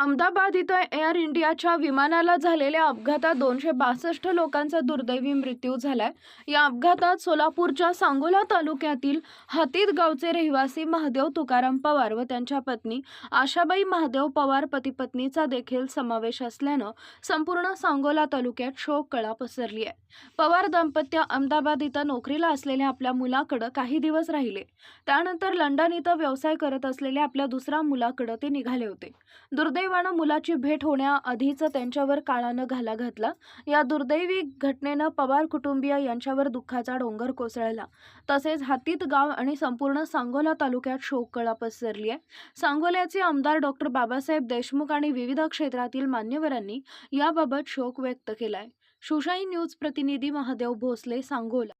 अहमदाबाद इथं एअर इंडियाच्या विमानाला झालेल्या अपघातात दोनशे बासष्ट लोकांचा दुर्दैवी मृत्यू झालाय. या अपघातात सोलापूरच्या सांगोला तालुक्यातील हतीद गावचे रहिवासी महादेव तुकाराम पवार व त्यांच्या पत्नी आशाबाई महादेव पवार पतीपत्नीचा देखील समावेश असल्यानं संपूर्ण सांगोला तालुक्यात शोक कळा पसरली आहे. पवार दाम्पत्य अहमदाबाद इथं नोकरीला असलेल्या आपल्या मुलाकडं काही दिवस राहिले. त्यानंतर लंडन इथं व्यवसाय करत असलेल्या आपल्या दुसऱ्या मुलाकडं ते निघाले होते. दुर्दैव सुदैवानं मुलाची भेट होण्याआधीच त्यांच्यावर काळानं घाला घातला. या दुर्दैवी घटनेनं पवार कुटुंबीय यांच्यावर दुःखाचा डोंगर कोसळला. तसेच हातीत गाव आणि संपूर्ण सांगोला तालुक्यात शोककळा पसरली आहे सांगोल्याचे आमदार डॉक्टर बाबासाहेब देशमुख आणि विविध क्षेत्रातील मान्यवरांनी याबाबत शोक व्यक्त केलाय. शुशाई न्यूज प्रतिनिधी महादेव भोसले सांगोला.